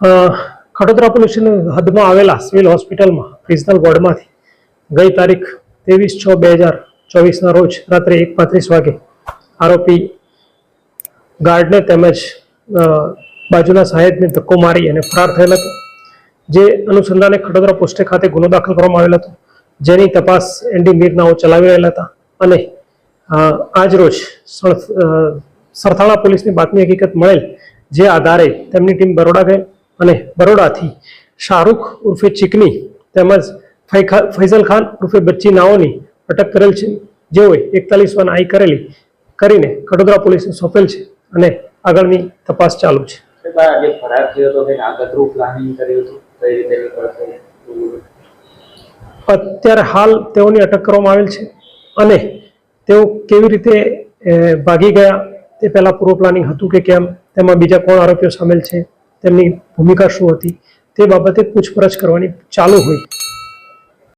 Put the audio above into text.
ખડોદરા પોલીસની હદમાં આવેલા સિવિલ હોસ્પિટલમાં રિજનલ વોર્ડમાંથી ગઈ તારીખ ત્રેવીસ છ બે હજાર ચોવીસના રોજ રાત્રે એક પાંત્રીસ વાગે આરોપી ગાર્ડને તેમજ બાજુના સાહેબને ધક્કો મારી અને ફરાર થયેલ હતો. જે અનુસંધાને ખડોદરા પોસ્ટે ખાતે ગુનો દાખલ કરવામાં આવેલ હતો. જેની તપાસ એનડી મીરનાઓ ચલાવી રહેલા હતા અને આજ રોજ સળ- સરથાણા પોલીસની બાતમી હકીકત મળેલ જે આધારે તેમની ટીમ બરોડા ગઈ. અને બરોડાથી શાહરૂખ ઉર્ફે ચીકની તેમજ ફૈઝલ ખાન ઉર્ફે બચ્ચી નાઓની અટક કરેલ છે. જેઓએ એકતાલીસ વાન આઈ કરેલી કરીને કડોદરા પોલીસને સોંપેલ છે અને આગળની તપાસ ચાલુ છે. અત્યારે હાલ તેઓની અટક કરવામાં આવેલ છે અને તેઓ કેવી રીતે ભાગી ગયા તે પહેલા પૂર્વ પ્લાનિંગ હતું કે કેમ? તેમાં બીજા કોણ આરોપીઓ સામેલ છે? તેમની ભૂમિકા શું હતી તે બાબતે પૂછપરછ કરવાની ચાલુ હોય.